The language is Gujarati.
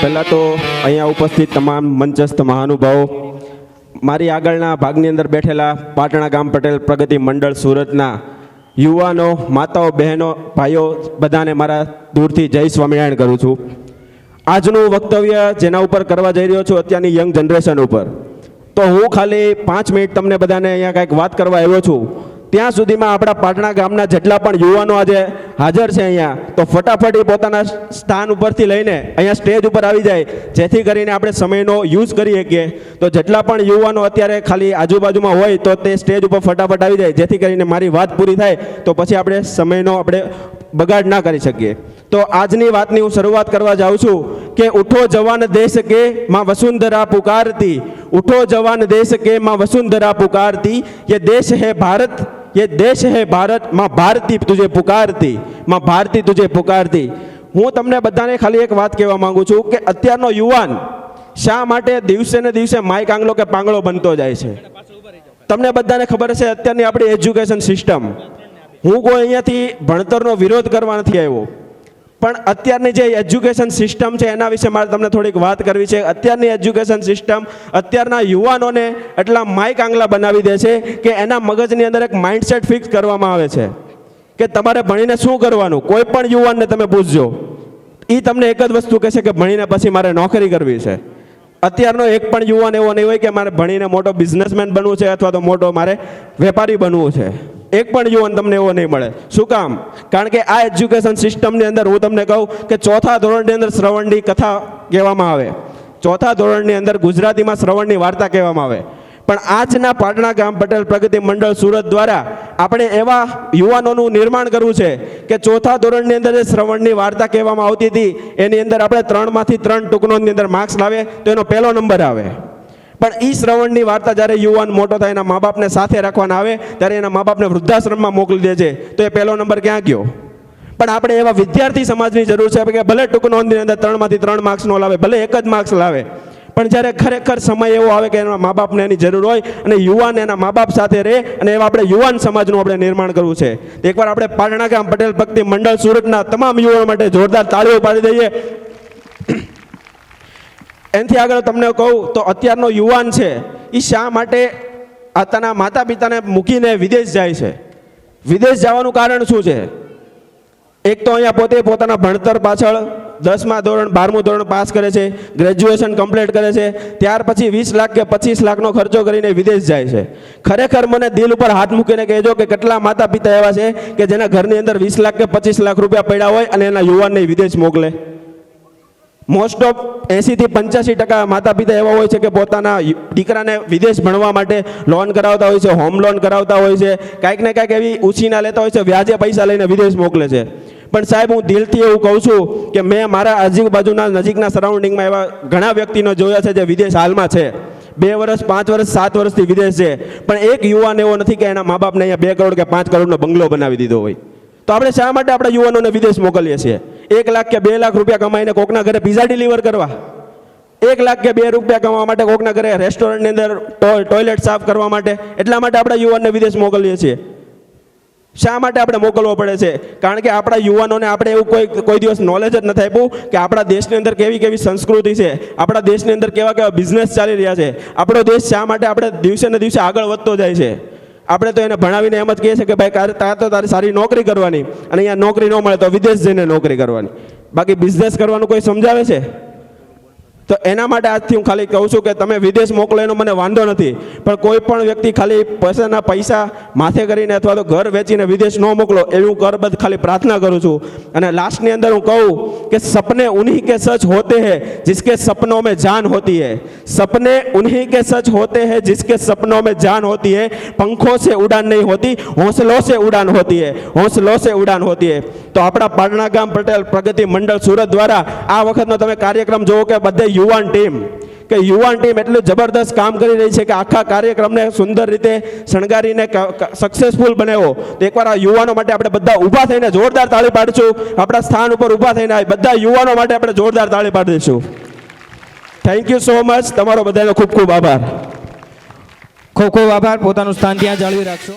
પહેલાં તો અહીંયા ઉપસ્થિત તમામ મંચસ્થ મહાનુભાવો, મારી આગળના ભાગની અંદર બેઠેલા પાટણા ગામ પટેલ પ્રગતિ મંડળ સુરતના યુવાનો, માતાઓ, બહેનો, ભાઈઓ, બધાને મારા દૂરથી જય સ્વામિનારાયણ કરું છું. આજનું વક્તવ્ય જેના ઉપર કરવા જઈ રહ્યો છું અત્યારની યંગ જનરેશન ઉપર. તો હું ખાલી પાંચ મિનિટ તમને બધાને અહીંયા કાંઈક વાત કરવા આવ્યો છું. ત્યાં સુધીમાં આપણા પાટણા ગામના જેટલા પણ યુવાનો આજે હાજર છે અહીંયા, તો ફટાફટ એ પોતાના સ્થાન ઉપરથી લઈને અહીંયા સ્ટેજ ઉપર આવી જાય. જેથી કરીને આપણે સમયનો યુઝ કરી શકીએ. તો જેટલા પણ યુવાનો અત્યારે ખાલી આજુબાજુમાં હોય, તો તે સ્ટેજ ઉપર ફટાફટ આવી જાય. જેથી કરીને મારી વાત પૂરી થાય, તો પછી આપણે સમયનો આપણે બગાડ ના કરી શકીએ. તો આજની વાતની હું શરૂઆત કરવા જાઉં છું કે ઉઠો જવાન દેશ કે માં વસુંધરા પુકારતી. ઉઠો જવાન દેશ કે માં વસુંધરા પુકારતી. યે દેશ હે ભારત ये દેશ હે ભારતમાં ભારતી તુજે પુકારતી માં ભારતી તુજે પુકારતી હું તમને બધાને ખાલી એક વાત કહેવા માંગુ છું કે અત્યારનો યુવાન શા માટે દિવસે ને દિવસે માઇક આંગલો કે પાંગળો બનતો જાય છે? તમને બધાને ખબર છે અત્યારની આપણી એજ્યુકેશન સિસ્ટમ હું કોઈ અહીંયાથી ભણતરનો વિરોધ કરવા નથી આવ્યો. પણ અત્યારની જે એજ્યુકેશન સિસ્ટમ છે એના વિશે મારે તમને થોડીક વાત કરવી છે. અત્યારની એજ્યુકેશન સિસ્ટમ અત્યારના યુવાનોને એટલા માઇક આંગલા બનાવી દે છે કે એના મગજની અંદર એક માઇન્ડસેટ ફિક્સ કરવામાં આવે છે. કે તમારે ભણીને શું કરવાનું? કોઈ પણ યુવાનને તમે પૂછજો. એ તમને એક જ વસ્તુ કહેશે કે ભણીને પછી મારે નોકરી કરવી છે. અત્યારનો એક પણ યુવાન એવો નહીં હોય કે મારે ભણીને મોટો બિઝનેસમેન બનવું છે અથવા તો મોટો મારે વેપારી બનવું છે. એક પણ યુવાન તમને એવો નહીં મળે. શું કામ? કારણ કે આ એજ્યુકેશન સિસ્ટમની અંદર હું તમને કહું કે ચોથા ધોરણની અંદર શ્રવણની કથા કહેવામાં આવે. ચોથા ધોરણની અંદર ગુજરાતીમાં શ્રવણની વાર્તા કહેવામાં આવે. પણ આજના પાટણા ગામ પટેલ પ્રગતિ મંડળ સુરત દ્વારા આપણે એવા યુવાનોનું નિર્માણ કરવું છે કે ચોથા ધોરણની અંદર જે શ્રવણની વાર્તા કહેવામાં આવતી હતી, એની અંદર આપણે ત્રણમાંથી ત્રણ ટૂંકનોની અંદર માર્ક્સ લાવે, તો એનો પહેલો નંબર આવે. પણ એ શ્રવણની વાર્તા જ્યારે યુવાન મોટો થાય, એના મા બાપને સાથે રાખવાના આવે, ત્યારે એના મા બાપને વૃદ્ધાશ્રમમાં મોકલી દે છે તો એ પહેલો નંબર ક્યાં ગયો? પણ આપણે એવા વિદ્યાર્થી સમાજની જરૂર છે, કે ભલે ટૂંક નોંધની અંદર ત્રણમાંથી ત્રણ માર્ક્સ નો લાવે, ભલે એક જ માર્ક્સ લાવે, પણ જ્યારે ખરેખર સમય એવો આવે કે એના મા બાપને એની જરૂર હોય અને યુવાન એના મા બાપ સાથે રહે અને એવા આપણે યુવાન સમાજનું આપણે નિર્માણ કરવું છે. એકવાર આપણે પાટણા ગામ પટેલ ભક્તિ મંડળ સુરતના તમામ યુવાનો માટે જોરદાર તાળીઓ પાડી દઈએ. એનાથી આગળ તમને કહું, તો અત્યારનો યુવાન છે એ શા માટે આતાના માતા પિતાને મૂકીને વિદેશ જાય છે? વિદેશ જવાનું કારણ શું છે? એક તો અહીંયા પોતે પોતાના ભણતર પાછળ દસમા ધોરણ, બારમું ધોરણ પાસ કરે છે, ગ્રેજ્યુએશન કમ્પ્લીટ કરે છે, ત્યાર પછી વીસ લાખ કે પચીસ લાખનો ખર્ચો કરીને વિદેશ જાય છે. ખરેખર મને દિલ ઉપર હાથ મૂકીને કહેજો કે કેટલા માતા પિતા એવા છે કે જેના ઘરની અંદર વીસ લાખ કે પચીસ લાખ રૂપિયા પડ્યા હોય અને એના યુવાનને વિદેશ મોકલે. મોસ્ટ ઓફ એંસીથી પંચ્યાસી ટકા માતા પિતા એવા હોય છે કે પોતાના દીકરાને વિદેશ ભણવા માટે લોન કરાવતા હોય છે હોમ લોન કરાવતા હોય છે, કાંઈક ને કાંઈક એવી ઉછીના લેતા હોય છે, વ્યાજે પૈસા લઈને વિદેશ મોકલે છે. પણ સાહેબ, હું દિલથી એવું કહું છું કે મેં મારા આજુબાજુના નજીકના સરાઉન્ડિંગમાં એવા ઘણા વ્યક્તિનો જોયા છે જે વિદેશ હાલમાં છે. બે વર્ષ, પાંચ વર્ષ, સાત વર્ષથી વિદેશ છે. પણ એક યુવાન એવો નથી કે એના મા બાપને અહીંયા બે કરોડ કે પાંચ કરોડનો બંગલો બનાવી દીધો હોય. તો આપણે શા માટે આપણા યુવાનોને વિદેશ મોકલીએ છીએ? એક લાખ કે બે લાખ રૂપિયા કમાઈને કોકના ઘરે પીઝા ડિલિવર કરવા. એક લાખ કે બે રૂપિયા કમાવા માટે કોકના ઘરે રેસ્ટોરન્ટની અંદર ટોયલેટ સાફ કરવા માટે. એટલા માટે આપણા યુવાનને વિદેશ મોકલીએ છીએ. શા માટે આપણે મોકલવો પડે છે? કારણ કે આપણા યુવાનોને આપણે એવું કોઈ કોઈ દિવસ નોલેજ જ નથી આપ્યું કે આપણા દેશની અંદર કેવી કેવી સંસ્કૃતિ છે. આપણા દેશની અંદર કેવા કેવા બિઝનેસ ચાલી રહ્યા છે. આપણો દેશ શા માટે આપણે દિવસે ને દિવસે આગળ વધતો જાય છે? આપણે તો એને ભણાવીને એમ જ કહીએ છીએ કે ભાઈ તારે તો તારી સારી નોકરી કરવાની અને અહીંયા નોકરી ન મળે તો વિદેશ જઈને નોકરી કરવાની. બાકી બિઝનેસ કરવાનું કોઈ સમજાવે છે? તો એના માટે આજથી હું ખાલી કહું છું કે તમે વિદેશ મોકલો એનો મને વાંધો નથી, પણ કોઈ પણ વ્યક્તિ ખાલી પૈસાના પૈસા માથે કરીને અથવા તો ઘર વેચીને વિદેશ ન મોકલો એવી હું કરબદ્ધ ખાલી પ્રાર્થના કરું છું. અને લાસ્ટની અંદર હું કહું કે સપને ઉન્હી કે સચ હોતે હૈ જિસકે સપનો મેં જાન હોતી હે. સપને ઉન્હી કે સચ હોતે હૈ જિસકે સપનો મેં જાન હોતી હૈ. પંખો સે ઉડાન નહીં હોતી, હોંસલો સે ઉડાન હોતી હૈ. હોંસલો સે ઉડાન હોતી હે. તો આપણા પાટણા ગામ પટેલ પ્રગતિ મંડળ સુરત દ્વારા આ વખતનો તમે કાર્યક્રમ જોવો કે બધે યુવાન ટીમ, કે યુવાન ટીમ એટલું જબરદસ્ત કામ કરી રહી છે કે આખા કાર્યક્રમને સુંદર રીતે શણગારીને સક્સેસફુલ બનાવ્યો. તો એકવાર આ યુવાનો માટે આપણે બધા ઊભા થઈને જોરદાર તાળી પાડીશું. આપણા સ્થાન ઉપર ઊભા થઈને બધા યુવાનો માટે આપણે જોરદાર તાળી પાડી દઈશું થેન્ક યુ સો મચ તમારો બધાનો ખૂબ ખૂબ આભાર. ખૂબ ખૂબ આભાર. પોતાનું સ્થાન ત્યાં જાળવી રાખશો.